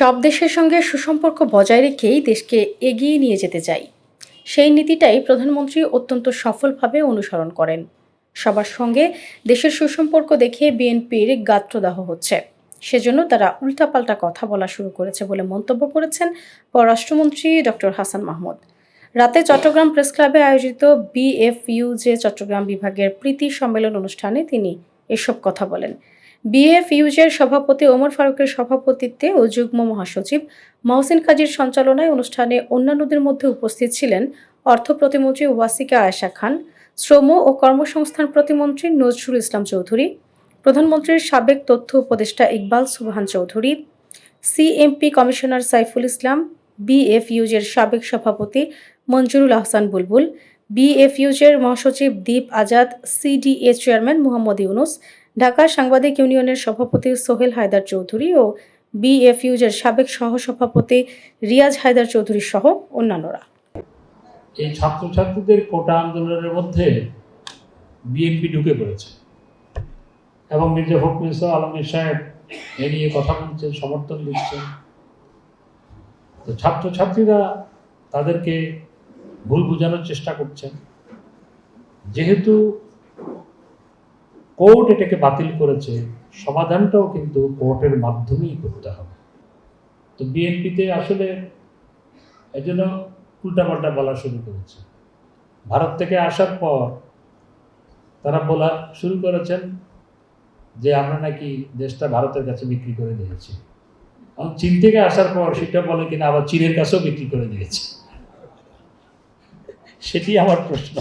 সব দেশের সঙ্গে সুসম্পর্ক বজায় রেখেই দেশকে এগিয়ে নিয়ে যেতে চাই। সেই নীতিটাই প্রধানমন্ত্রী অত্যন্ত সফলভাবে অনুসরণ করেন। সবার সঙ্গে দেশের সুসম্পর্ক দেখে বিএনপির গাত্রদাহ হচ্ছে। সেজন্য তারা উল্টাপাল্টা কথা বলা শুরু করেছে বলে মন্তব্য করেছেন পররাষ্ট্রমন্ত্রী ডক্টর হাসান মাহমুদ। রাতে চট্টগ্রাম প্রেস ক্লাবে আয়োজিত বিএফইউজে চট্টগ্রাম বিভাগের প্রীতি সম্মেলন অনুষ্ঠানে তিনি এসব কথা বলেন। বিএফইউজের সভাপতি ওমর ফারুকের সভাপতিত্বে ও যুগ্ম মহাসচিব মহসিন কাজীর সঞ্চালনায় অনুষ্ঠানে অন্যান্যদের মধ্যে উপস্থিত ছিলেন অর্থ প্রতিমন্ত্রী ওয়াসিকা আয়েশা খান, শ্রম ও কর্মসংস্থান প্রতিমন্ত্রী নজরুল ইসলাম চৌধুরী, প্রধানমন্ত্রীর সাবেক তথ্য উপদেষ্টা ইকবাল সুবহান চৌধুরী, সিএমপি কমিশনার সাইফুল ইসলাম বিএফইউজের সাবেক সভাপতি মঞ্জুরুল আহসান বুলবুল বিএফইউজের মহাসচিব দীপ আজাদ, সিডিএ চেয়ারম্যান মোহাম্মদ ইউনুস ঢাকা সাংবাদিক ইউনিয়নের সভাপতি সোহেল হায়দার চৌধুরী ও বিএফইউজের সাবেক সহসভাপতি রিয়াজ হায়দার চৌধুরী সহ অন্যান্যরা। এই ছাত্রছাত্রীদের কোটা আন্দোলনের মধ্যে বিএনপি ঢুকে পড়েছে। এবং মির্জা ফখরুল ইসলাম আলমগীর সাহেব এ নিয়ে কথা বলছেন, সমর্থন দিচ্ছেন। তো ছাত্রছাত্রীরা তাদেরকে ভুল বোঝানোর চেষ্টা করছেন। যেহেতু কোর্ট এটাকে বাতিল করেছে, সমাধানটাও কিন্তু কোর্টের মাধ্যমেই করতে হবে। তো বিএনপিতে আসলে এই জন্য উল্টাপাল্টা বলা শুরু করেছে। ভারত থেকে আসার পর তারা বলা শুরু করেছেন যে, আমরা নাকি দেশটা ভারতের কাছে বিক্রি করে দিয়েছি। এবং চীন থেকে আসার পর সেটা বলে কিনা আবার চীনের কাছেও বিক্রি করে দিয়েছে। সেটি আমার প্রশ্ন।